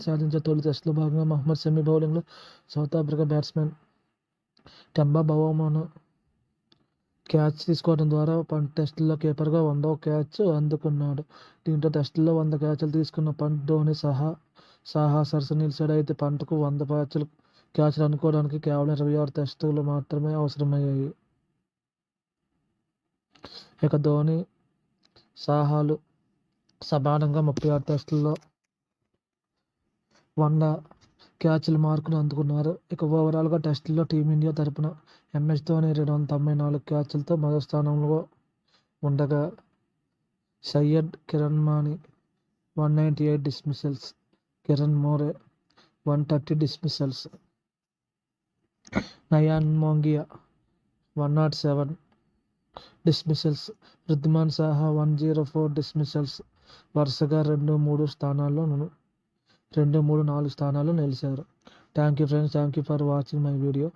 సాధించే తొలి టెస్టులో భాగంగా మహమ్మద్ సెమీ బౌలింగ్లో సౌత్ ఆఫ్రికా బ్యాట్స్మెన్ టెంబా బవోమోను క్యాచ్ తీసుకోవడం ద్వారా పంట్ టెస్టుల్లో కీపర్గా వందో క్యాచ్ అందుకున్నాడు దీంతో టెస్టుల్లో వంద క్యాచ్లు తీసుకున్న పంట్ ధోని సహా సాహా సరసన నిలిచాడు అయితే పంటకు వంద క్యాచ్లు క్యాచ్లు అనుకోవడానికి కేవలం ఇరవై ఆరు టెస్టులు మాత్రమే అవసరమయ్యాయి ఇక ధోని సాహాలు సమానంగా ముప్పై ఆరు టెస్టుల్లో వంద క్యాచ్ల మార్కును అందుకున్నారు. ఇక ఓవరాల్గా టెస్టుల్లో టీమిండియా తరపున ఎంఎస్ ధోని రెండు వందల తొంభై నాలుగు క్యాచ్లతో మొదటి స్థానంలో ఉండగా Syed Kirmani one ninety eight dismissals Kiran More one thirty dismissals Nayan Mongia one nought seven dismissals Wriddhiman Saha one zero four dismissals వరుసగా రెండు మూడు స్థానాల్లో రెండు మూడు నాలుగు స్థానాల్లో నిలిచారు. Thank you friends thank you for watching my video